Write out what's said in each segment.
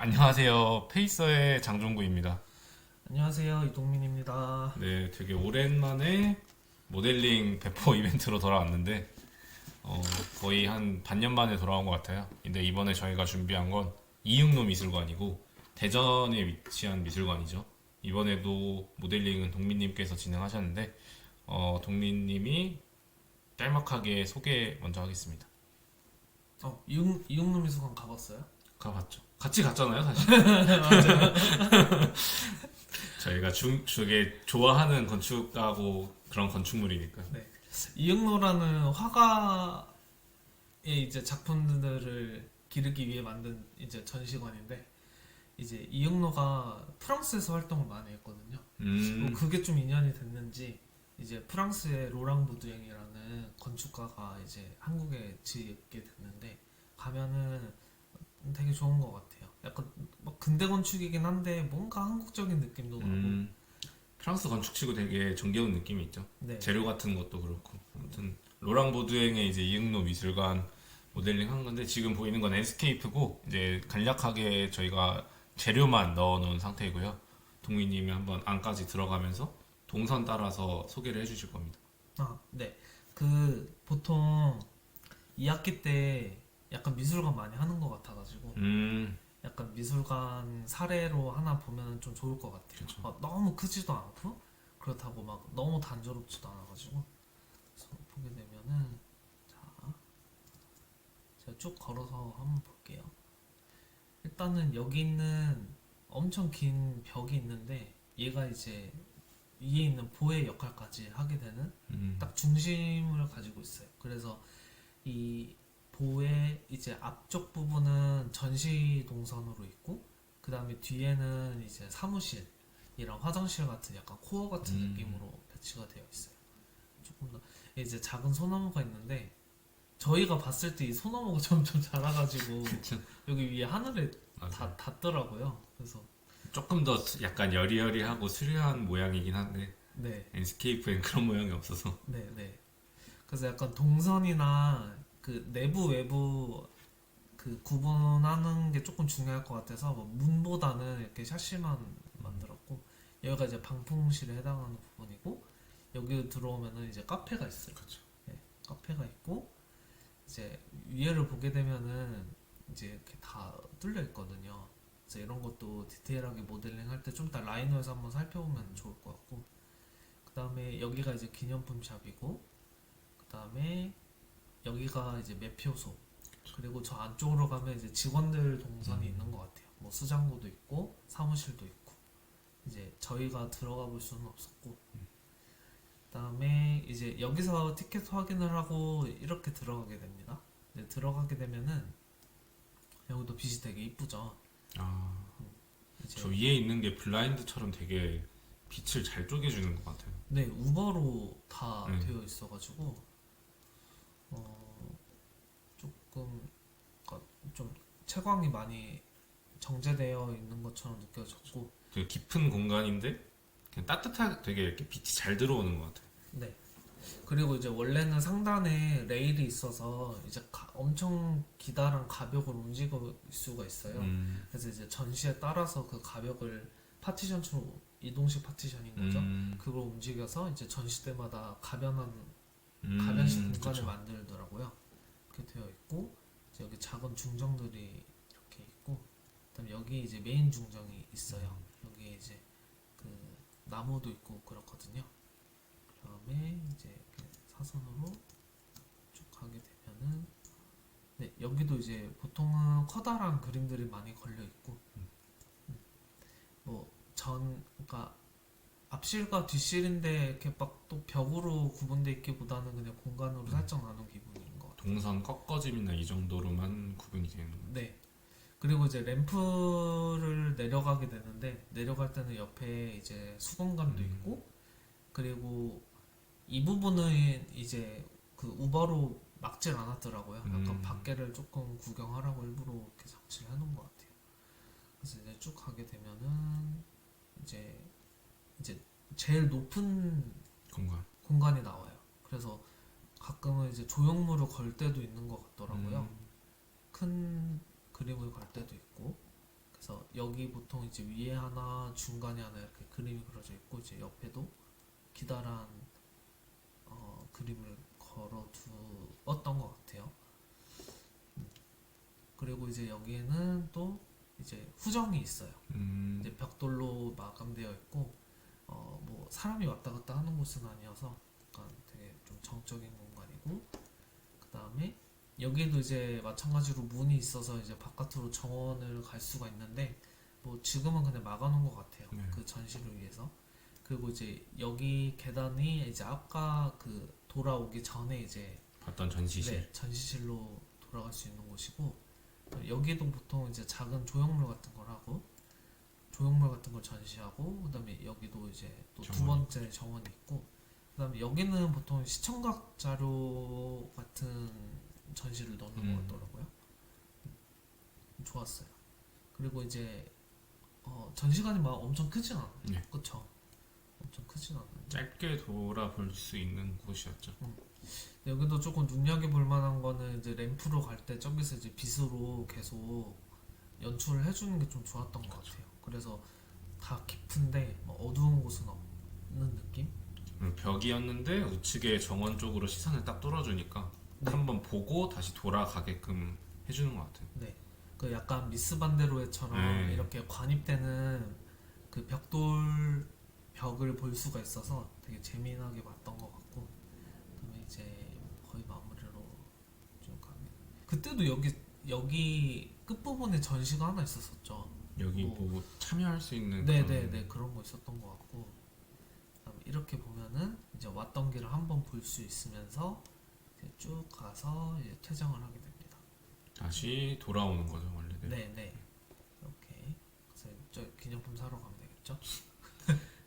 안녕하세요. 페이서의 장종구입니다. 안녕하세요 이동민입니다. 네, 되게 오랜만에 모델링 배포 이벤트로 돌아왔는데 어, 거의 한 반년 만에 돌아온 것 같아요. 근데 이번에 저희가 준비한 건 이육로 미술관이고 대전에 위치한 미술관이죠. 이번에도 모델링은 동민님께서 진행하셨는데 어, 동민님이 짤막하게 소개 먼저 하겠습니다. 어 이용 이용로 미술관 가봤어요? 가봤죠. 같이 갔잖아요, 사실. 맞아요. 저희가 중, 저게 좋아하는 건축하고 그런 건축물이니까. 이용로라는 화가의 이제 작품들을 기르기 위해 만든 이제 전시관인데 이제 이용로가 프랑스에서 활동을 많이 했거든요. 음, 뭐 그게 좀 인연이 됐는지 이제 프랑스의 로랑 부두eng이라는 건축가가 이제 한국에 짓게 됐는데 가면은 되게 좋은 것 같아요. 약간 막 근대 건축이긴 한데 뭔가 한국적인 느낌도 나고. 음, 프랑스 건축치고 되게 정겨운 느낌이 있죠. 네. 재료 같은 것도 그렇고. 아무튼 로랑 보드행의 이제 이응로 미술관 모델링 한 건데 지금 보이는 건 랜스케이프고 이제 간략하게 저희가 재료만 넣어놓은 상태이고요. 동민님이 한번 안까지 들어가면서 동선 따라서 소개를 해주실 겁니다. 아, 네. 그 보통 2학기 때 약간 미술관 많이 하는 것 같아가지고 음, 약간 미술관 사례로 하나 보면 좀 좋을 것 같아요. 그쵸. 막 너무 크지도 않고 그렇다고 막 너무 단조롭지도 않아가지고 그래서 보게 되면은 자 제가 쭉 걸어서 한번 볼게요. 일단은 여기 있는 엄청 긴 벽이 있는데 얘가 이제 위에 있는 보의 역할까지 하게 되는 음, 딱 중심을 가지고 있어요. 그래서 이 보의 이제 앞쪽 부분은 전시 동선으로 있고 그 다음에 뒤에는 이제 사무실 이런 화장실 같은 약간 코어 같은 음. 느낌으로 배치가 되어 있어요. 조금 더 이제 작은 소나무가 있는데 저희가 봤을 때 이 소나무가 점점 자라가지고. 여기 위에 하늘에. 다 닿더라고요. 그래서 조금 더 약간 여리여리하고 수려한 모양이긴 한데 네. 랜스케이프엔 그런 모양이 없어서 네, 네. 그래서 약간 동선이나 그 내부 외부 그 구분하는 게 조금 중요할 것 같아서 뭐 문보다는 이렇게 샤시만 만들었고 여기가 이제 방풍실에 해당하는 부분이고 여기 들어오면은 이제 카페가 있어요. 그쵸. 네, 카페가 있고 이제 위에를 보게 되면은 이제 이렇게 다 뚫려 있거든요. 그래서 이런 것도 디테일하게 모델링 할 때좀 이따 라이너에서 한번 살펴보면 좋을 것 같고 그 다음에 여기가 이제 기념품 샵이고 그 다음에 여기가 이제 매표소 그리고 저 안쪽으로 가면 이제 직원들 동선이 음. 있는 것 같아요. 뭐 수장고도 있고 사무실도 있고 이제 저희가 들어가 볼 수는 없었고 그다음에 이제 여기서 티켓 확인을 하고 이렇게 들어가게 됩니다. 들어가게 되면은 여기도 빛이 되게 이쁘죠. 아, 이제 저 위에 있는 게 블라인드처럼 되게 빛을 잘 쪼개주는 것 같아요. 네 우버로 다 음. 되어 있어가지고 어 조금 좀 채광이 많이 정제되어 있는 것처럼 느껴졌고 되게 깊은 공간인데 그냥 따뜻하게 되게 이렇게 빛이 잘 들어오는 것 같아요. 네. 그리고 이제 원래는 상단에 레일이 있어서 이제 가- 엄청 기다란 가벽을 움직일 수가 있어요. 음, 그래서 이제 전시에 따라서 그 가벽을 파티션처럼 이동식 파티션인 거죠. 음, 그걸 움직여서 이제 전시 때마다 가변한 음, 가변식 공간을 그쵸. 만들더라고요. 이렇게 되어 있고 이제 여기 작은 중정들이 이렇게 있고 그다음에 여기 이제 메인 중정이 있어요. 여기 이제 그 나무도 있고 그렇거든요. 그다음에 이제 이렇게 사선으로 쭉 가게 되면은 네 여기도 이제 보통은 커다란 그림들이 많이 걸려 있고 뭐전 그러니까 앞실과 뒷실인데 이렇게 막 또 벽으로 구분돼 있기보다는 그냥 공간으로 살짝 나눈 기분인 것 같아요. 동선 꺾어짐이나 이 정도로만 구분이 되는 거. 네. 그리고 이제 램프를 내려가게 되는데 내려갈 때는 옆에 이제 수공간도 음. 있고 그리고 이 부분은 이제 그 우버로 막질 않았더라고요. 약간 음. 밖에를 조금 구경하라고 일부러 이렇게 장치를 해놓은 것 같아요. 그래서 이제 쭉 가게 되면은 이제 이제 제일 높은 공간. 공간이 나와요. 그래서 가끔은 이제 조형물을 걸 때도 있는 것 같더라고요. 음, 큰 그림을 걸 때도 있고 그래서 여기 보통 이제 위에 하나 중간에 하나 이렇게 그림이 그려져 있고 이제 옆에도 기다란 어, 그림을 걸어 두었던 것 같아요. 음. 그리고 이제 여기에는 또 이제 후정이 있어요. 음, 이제 벽돌로 마감되어 있고 어 뭐 사람이 왔다 갔다 하는 곳은 아니어서 약간 되게 좀 정적인 공간이고 그 다음에 여기도 이제 마찬가지로 문이 있어서 이제 바깥으로 정원을 갈 수가 있는데 뭐 지금은 그냥 막아놓은 것 같아요 네. 그 전시를 위해서 그리고 이제 여기 계단이 이제 아까 그 돌아오기 전에 이제 봤던 전시실. 네, 전시실로 돌아갈 수 있는 곳이고 여기도 보통 이제 작은 조형물 같은 걸 하고 조형물 같은 걸 전시하고 그다음에 여기도 이제 또 두 정원. 번째 정원이 있고 그다음에 여기는 보통 시청각 자료 같은 전시를 넣는 음. 것 같더라고요. 음, 좋았어요. 그리고 이제 어, 전시관이 막 엄청 크진 않아요. 네. 그쵸? 엄청 크진 않아요. 짧게 돌아볼 수 있는 곳이었죠. 여기도 조금 눈여겨볼 만한 거는 이제 램프로 갈 때 저기서 이제 빛으로 계속 연출을 해주는 게 좀 좋았던 것 같아요. 그래서 다 깊은데 뭐 어두운 곳은 없는 느낌? 음, 벽이었는데 우측에 정원 쪽으로 시선을 딱 뚫어주니까 네. 한번 보고 다시 돌아가게끔 해주는 것 같아요. 네. 그 약간 미스 반데로에처럼 네. 이렇게 관입되는 그 벽돌 벽을 볼 수가 있어서 되게 재미나게 봤던 것 같고 그다음에 이제 거의 마무리로 좀 가게. 그때도 여기 여기 끝 부분에 전시가 하나 있었었죠. 여기 뭐- 뭐 참여할 수 있는 네네네 그런- 그런 거 있었던 것 같고 그다음에 이렇게 보면은 이제 왔던 길을 한번 볼 수 있으면서 이제 쭉 가서 이제 퇴장을 하게 됩니다. 다시 돌아오는 거죠 원래는. 네네 이렇게 그래서 저 기념품 사러 가면 되겠죠?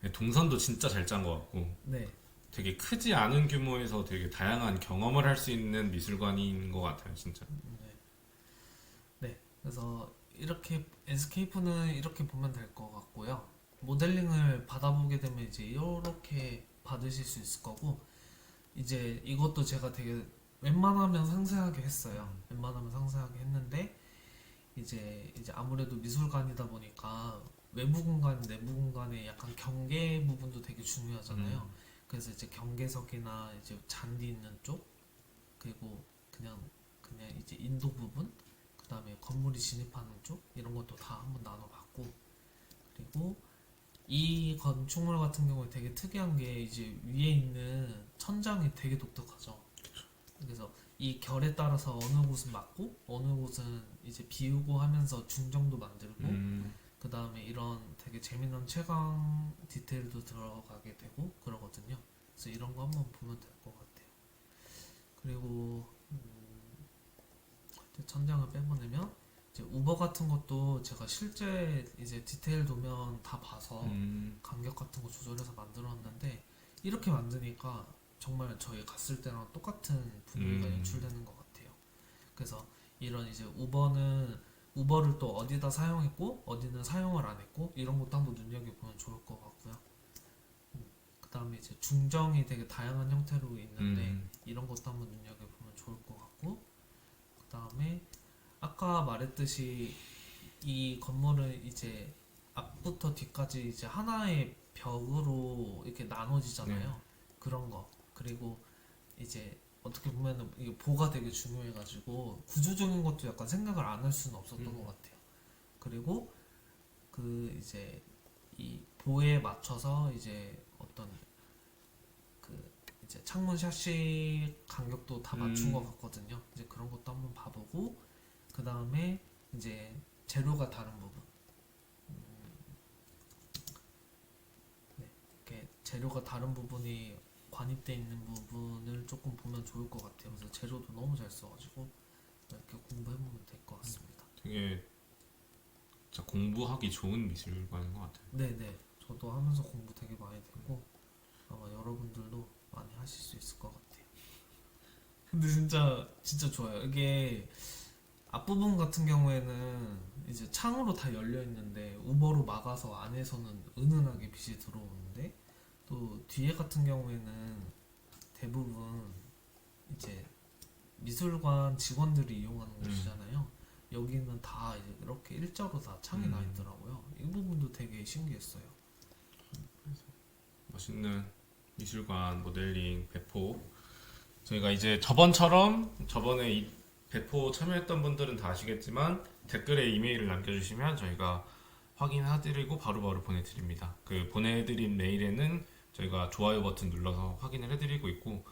네, 동선도 진짜 잘 짠 것 같고 네 되게 크지 않은 규모에서 되게 다양한 경험을 할 수 있는 미술관인 것 같아요 진짜. 네. 네, 그래서 이렇게 에스케이프는 이렇게 보면 될 것 같고요. 모델링을 받아보게 되면 이제 이렇게 받으실 수 있을 거고 이제 이것도 제가 되게 웬만하면 상세하게 했어요. 웬만하면 상세하게 했는데 이제 이제 아무래도 미술관이다 보니까 외부 공간, 내부 공간의 약간 경계 부분도 되게 중요하잖아요. 그래서 이제 경계석이나 이제 잔디 있는 쪽 그리고 그냥 그냥 이제 인도 부분 그 다음에 건물이 진입하는 쪽 이런 것도 다 한번 나눠봤고 그리고 이 건축물 같은 경우에 되게 특이한 게 이제 위에 있는 천장이 되게 독특하죠. 그래서 이 결에 따라서 어느 곳은 맞고 어느 곳은 이제 비우고 하면서 중정도 만들고 음, 그 다음에 이런 되게 재미난 채광 디테일도 들어가게 되고 그러거든요. 그래서 이런 거 한번 보면 될 것 같아요. 그리고 음, 천장을 빼보내면 이제 우버 같은 것도 제가 실제 이제 디테일 도면 다 봐서 음, 간격 같은 거 조절해서 만들었는데 이렇게 만드니까 정말 저희 갔을 때랑 똑같은 분위기가 음. 연출되는 것 같아요. 그래서 이런 이제 우버는 우버를 또 어디다 사용했고 어디는 사용을 안 했고 이런 것도 한번 눈여겨 보면 좋을 것 같고요. 그 다음에 이제 중정이 되게 다양한 형태로 있는데 음. 이런 것도 한번 눈여겨 보면 좋을 것 같고 그 다음에 아까 말했듯이 이 건물은 이제 앞부터 뒤까지 이제 하나의 벽으로 이렇게 나눠지잖아요. 네. 그런 거 그리고 이제 어떻게 보면은 이게 보가 되게 중요해가지고 구조적인 것도 약간 생각을 안 할 수는 없었던 음. 것 같아요. 그리고 그 이제 이 보에 맞춰서 이제 이제 창문 샤시 간격도 다 맞춘 음. 것 같거든요. 이제 그런 것도 한번 봐보고 그 다음에 이제 재료가 다른 부분. 음, 네, 이렇게 재료가 다른 부분이 관입돼 있는 부분을 조금 보면 좋을 것 같아요. 그래서 재료도 너무 잘 써가지고 이렇게 공부해보면 될 것 같습니다. 되게 진짜 공부하기 좋은 미술관인 것 같아요. 네네, 저도 하면서 공부 되게 많이 됐고 아마 여러분들도 많이 하실 수 있을 것 같아요. 근데 진짜 진짜 좋아요. 이게 앞부분 같은 경우에는 이제 창으로 다 열려 있는데 우버로 막아서 안에서는 은은하게 빛이 들어오는데 또 뒤에 같은 경우에는 대부분 이제 미술관 직원들이 이용하는 음. 곳이잖아요. 여기는 다 이제 이렇게 일자로 다 창이 나 있더라고요. 이 부분도 되게 신기했어요. 멋있는 미술관 모델링 배포 저희가 이제 저번처럼 저번에 이 배포 참여했던 분들은 다 아시겠지만 댓글에 이메일을 남겨주시면 저희가 확인해드리고 바로바로 보내드립니다. 그 보내드린 메일에는 저희가 좋아요 버튼 눌러서 확인을 해드리고 있고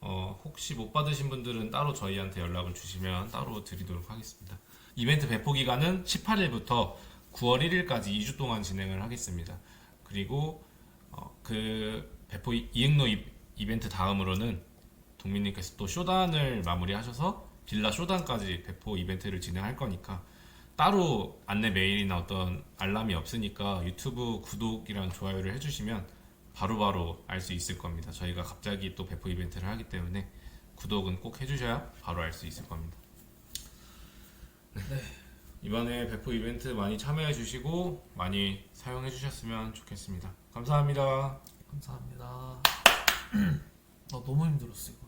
어, 혹시 못 받으신 분들은 따로 저희한테 연락을 주시면 따로 드리도록 하겠습니다. 이벤트 배포 기간은 18일부터 9월 1일까지 2주 동안 진행을 하겠습니다. 그리고 어, 그 배포 이- 이응로 이- 이벤트 다음으로는 동민님께서 또 쇼단을 마무리하셔서 빌라 쇼단까지 배포 이벤트를 진행할 거니까 따로 안내 메일이나 어떤 알람이 없으니까 유튜브 구독이랑 좋아요를 해주시면 바로바로 알 수 있을 겁니다. 저희가 갑자기 또 배포 이벤트를 하기 때문에 구독은 꼭 해주셔야 바로 알 수 있을 겁니다. 네. 이번에 배포 이벤트 많이 참여해 주시고 많이 사용해 주셨으면 좋겠습니다. 감사합니다. 감사합니다. 나 너무 힘들었어 이거.